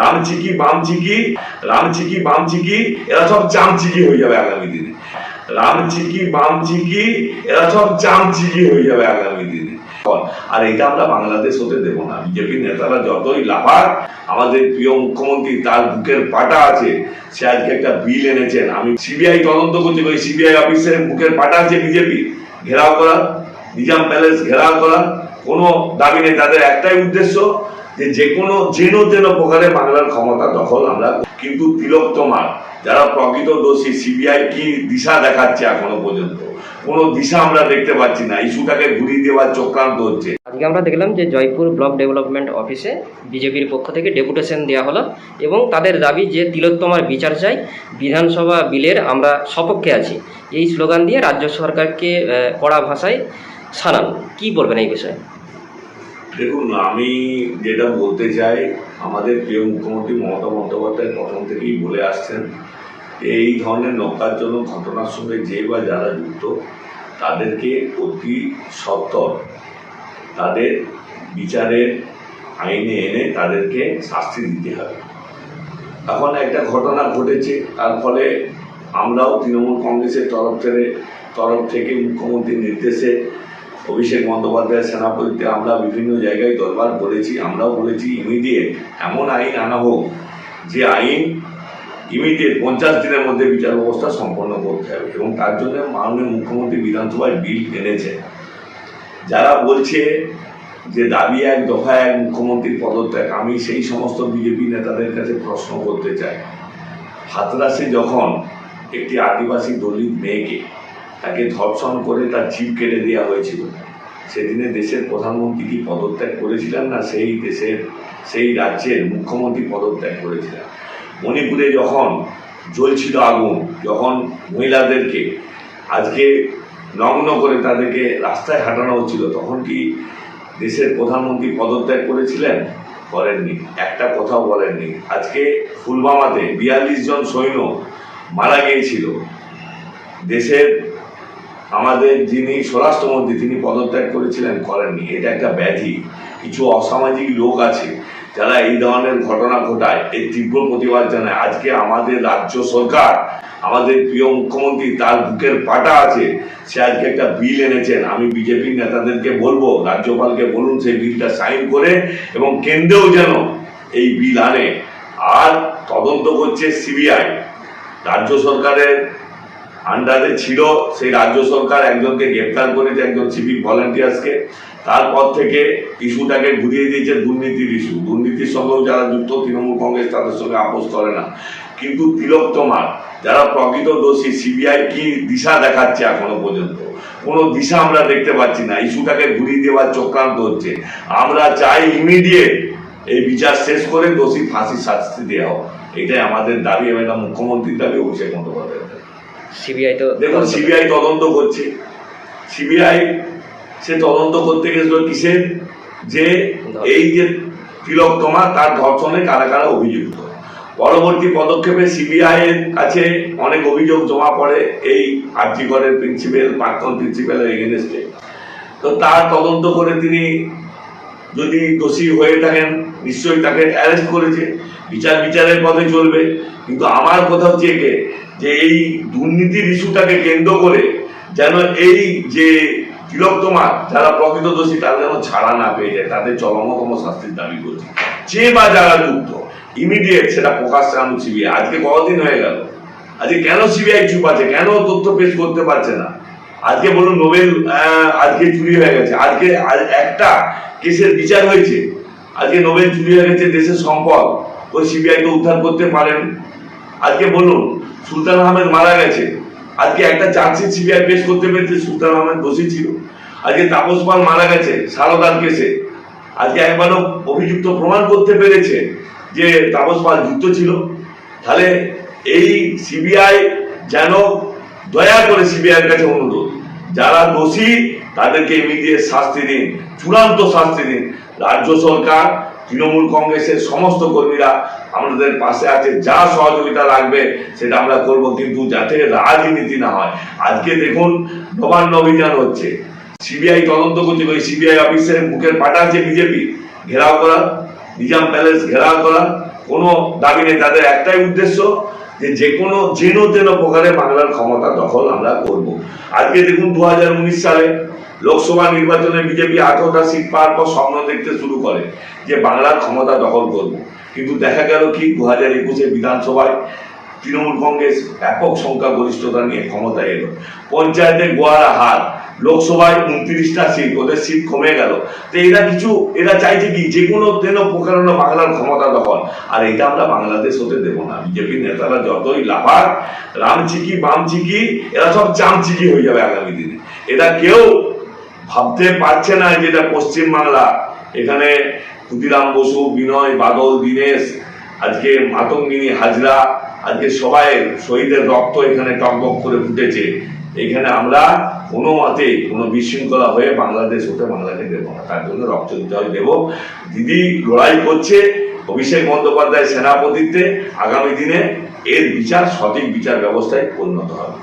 রামচিকি বামচিকি রামচিকি বামচিকি এরা সব চামচিকি হয়ে যাবে আগামী দিনে। রামচিকি বামচিকি এরা সব চামচিকি হয়ে যাবে আগামী দিনে। আর এটা আমরা বাংলাদেশ হতে দেবো না। বিজেপি নেতারা যতই লাফাক, আমাদের প্রিয় মুখ্যমন্ত্রী তার বুকের পাটা আছে। সে আজকে একটা বিল এনেছেন। আমি সিবিআই তদন্ত করছি, ওই সিবিআই অফিসের বুকের পাটা আছে বিজেপি। ঘেরাও করা, নিজাম প্যালেস ঘেরাও করা, কোনো দাবি নেই। তাদের একটাই উদ্দেশ্য যে যে কোনো যেন তেন প্রকারে বাংলার ক্ষমতা দখল আমরা কিন্তু তিলক তোমার, যারা প্রকৃত দোষী সিবিআই কি দিশা দেখাচ্ছে এখনও পর্যন্ত? কোনো দিশা আমরা দেখতে পাচ্ছি না, ইস্যুটাকে ঘুরিয়ে দেওয়ার চক্রান্ত হচ্ছে। আজকে আমরা দেখলাম যে জয়পুর ব্লক ডেভেলপমেন্ট অফিসে বিজেপির পক্ষ থেকে ডেপুটেশন দেওয়া হলো এবং তাদের দাবি যে তিলোত্তমার বিচার চাই, বিধানসভা বিলের আমরা সপক্ষে আছি। এই স্লোগান দিয়ে রাজ্য সরকারকে কড়া ভাষায় শানান কি বলবেন এই বিষয়ে? দেখুন, আমি যেটা বলতে চাই, আমাদের প্রিয় মুখ্যমন্ত্রী মমতা বন্দ্যোপাধ্যায় প্রথম থেকেই বলে আসছেন, এই ধরনের নকারজনক ঘটনার সঙ্গে যে বা যারা যুক্ত, তাদেরকে অতি সত্তর তাদের বিচারের আইনে এনে তাদেরকে শাস্তি দিতে হবে। এখন একটা ঘটনা ঘটেছে, তার ফলে আমরাও তৃণমূল কংগ্রেসের তরফ থেকে তরফ থেকে মুখ্যমন্ত্রীর নির্দেশে অভিষেক বন্দ্যোপাধ্যায়ের সেনাপতিতে আমরা বিভিন্ন জায়গায় দরবার করেছি, আমরাও বলেছি ইমিডিয়েট, এমন আইন আনা হোক যে আইন ইমিডিয়েট পঞ্চাশ দিনের মধ্যে বিচার ব্যবস্থা সম্পন্ন করতে হবে এবং তার জন্য মাননীয় মুখ্যমন্ত্রী বিধানসভায় বিল এনেছে। যারা বলছে যে দাবি এক, দফা এক, মুখ্যমন্ত্রীর পদত্যাগ, আমি সেই সমস্ত বিজেপি নেতাদের কাছে প্রশ্ন করতে চাই। হাতরাসে যখন একটি আদিবাসী দলিত মেয়েকে তাকে ধর্ষণ করে তার জিভ কেটে দেওয়া হয়েছিল। সেদিনে দেশের প্রধানমন্ত্রী কি পদত্যাগ করেছিলেন না সেই দেশের, সেই রাজ্যের মুখ্যমন্ত্রী পদত্যাগ করেছিলেন? মণিপুরে যখন জ্বলছিল আগুন, যখন মহিলাদেরকে আজকে নগ্ন করে তাদেরকে রাস্তায় হাঁটানো হচ্ছিল, তখন কি দেশের প্রধানমন্ত্রী পদত্যাগ করেছিলেন? করেননি। একটা কথাও বলেননি। আজকে ফুলবামাতে বিয়াল্লিশ জন সৈন্য মারা গিয়েছিল। দেশের আমাদের যিনি স্বরাষ্ট্রমন্ত্রী, তিনি পদত্যাগ করেছিলেন, করেননি। এটা একটা ব্যাধি। কিছু অসামাজিক লোক আছে যারা এই ধরনের ঘটনা ঘটায়, এই তীব্র প্রতিবাদ জানায়। আজকে আমাদের রাজ্য সরকার, আমাদের প্রিয় মুখ্যমন্ত্রী, তার বুকের পাটা আছে। সে আজকে একটা বিল এনেছেন। আমি বিজেপি নেতাদেরকে বলব, রাজ্যপালকে বলুন, সেই বিলটা সাইন করে এবং কেন্দ্রেও যেন এই বিল আনে। আর তদন্ত করছে সিবিআই। রাজ্য সরকারের আন্ডারে ছিল সেই রাজ্য সরকার একজনকে গ্রেপ্তার করেছে একজন সিভিক ভলান্টিয়ার্সকে। তারপর থেকে ইস্যুটাকে ঘুরিয়ে দিয়েছে দুর্নীতির ইস্যু। দুর্নীতির সঙ্গেও যারা যুক্ত, তৃণমূল কংগ্রেস তাদের সঙ্গে আপোষ করে না। কিন্তু তিলক তোমার, যারা প্রকৃত দোষী, সিবিআই কি দিশা দেখাচ্ছে এখনও পর্যন্ত? কোনো দিশা আমরা দেখতে পাচ্ছি না। ইস্যুটাকে ঘুরিয়ে দেওয়ার চক্রান্ত হচ্ছে। আমরা চাই ইমিডিয়েট এই বিচার শেষ করে দোষী ফাঁসি শাস্তি দেওয়া হোক। এটাই আমাদের দাবি এবং মুখ্যমন্ত্রীর দাবি, অভিষেক বন্দ্যোপাধ্যায়ের। সিবিআই তো দেখুন সিবিআই তদন্ত করছে। সিবিআই সে তদন্ত করতে গেছিল কিসের যে এই যে তিলক তোমার তার ধর্ষণে কারা কারা অভিযুক্ত। পরবর্তী পদক্ষেপে সিবিআই এর কাছে অনেক অভিযোগ জমা পড়ে এই আর্জিগড়ের প্রিন্সিপাল প্রাক্তন প্রিন্সিপালের এগেনস্টে তো তার তদন্ত করে তিনি যদি দোষী হয়ে থাকেন নিশ্চয়ই তাকে অ্যারেস্ট করেছে। বিচার বিচারের পথে চলবে। কিন্তু আমার কথা হচ্ছে একে, যে এই দুর্নীতির ইস্যুটাকে কেন্দ্র করে যেন এই যে তিলক তোমার, যারা প্রকৃত দোষী, তারা যেন ছাড়া না পেয়ে যায়, তাদের চরমতম শাস্তির দাবি করছে। যে বা যারা যুক্ত ইমিডিয়েট সেটা প্রকাশ্যে আনুক সিবিআই আজকে কতদিন হয়ে গেল? আজকে কেন সিবিআই চুপ আছে? কেন তথ্য পেশ করতে পারছে না? আজকে বলুন নোবেল আজকে চুরি হয়ে গেছে। আজকে আজ- একটা কেসের বিচার হয়েছে। আজকে নোবেল চুরি হয়ে গেছে দেশের সম্পদ। ওই সিবিআই তো উদ্ধার করতে পারেন। আজকে বলুন, সুলতান আহমেদ মারা গেছে। আজকে একটা চার্জশিট সিবিআই পেশ করতে পেরেছে, সুলতান আহমেদ দোষী ছিল। আজকে তাপস পাল মারা গেছে, সারদার কেসে আজকে একবারও অভিযুক্ত প্রমাণ করতে পেরেছে যে তাপস পাল যুক্ত ছিল। তাহলে এই সিবিআই যেন দয়া করে সিবিআইয়ের কাছে অনুরোধ, যারা দোষী তাদেরকে ইমিডিয়েট শাস্তি দিন, চূড়ান্ত শাস্তি দিন। রাজ্য সরকার তৃণমূল কংগ্রেসের সমস্ত কর্মীরা আমাদের পাশে আছে, যা সহযোগিতা লাগবে সেটা আমরা করব, কিন্তু যাতে রাজনীতি না হয়। আজকে দেখুন, নবান্ন অভিযান হচ্ছে। সিবিআই তদন্ত করছে, ওই সিবিআই অফিসের মুখের পাঠাচ্ছে বিজেপি। ঘেরাও করা, নিজাম প্যালেস ঘেরাও করা, কোনো দাবি নেই। তাদের একটাই উদ্দেশ্য যে যে কোনো যেন তেন প্রকারে বাংলার ক্ষমতা দখল আমরা করব। আজকে দেখুন দু হাজার উনিশ সালে লোকসভা নির্বাচনে বিজেপি আঠারোটা সিট পাওয়ার পর স্বপ্ন দেখতে শুরু করে যে বাংলার ক্ষমতা দখল করবে। কিন্তু দেখা গেল কি দু হাজার একুশে বিধানসভায় তৃণমূল কংগ্রেস ব্যাপক সংখ্যা গরিষ্ঠতা নিয়ে ক্ষমতায় এলো। পঞ্চায়েতে গোয়ারা হার, লোকসভায় উনত্রিশটা সিট, ওদের সিট কমে গেল। তো এরা কিছু, এরা চাইছে কি, যে কোনো তেন প্রকারণ বাংলার ক্ষমতা দখল। আর এটা আমরা বাংলাদেশ হতে দেবো না। বিজেপির নেতারা যতই লাফাক, রামচিকি বামচিকি, এরা সব চামচিকি হয়ে যাবে আগামী দিনে। এটা কেউ ভাবতে পারছে না যেটা পশ্চিম বাংলা। এখানে ক্ষুদিরাম বসু, বিনয়, বাদল, দীনেশ, আজকে মাতঙ্গিনী, হাজরা, আজকে সবাই শহীদের রক্ত এখানে টকবক করে ফুটেছে। এখানে আমরা কোনো মতে কোনো বিশৃঙ্খলা হয়ে বাংলাদেশ হতে বাংলাকে দেবো না। তার জন্য রক্ত হয়, দেবো। দিদি লড়াই করছে অভিষেক বন্দ্যোপাধ্যায় সেনাপতিত্বে। আগামী দিনে এর বিচার, সঠিক বিচার ব্যবস্থায় পরিণত হবে।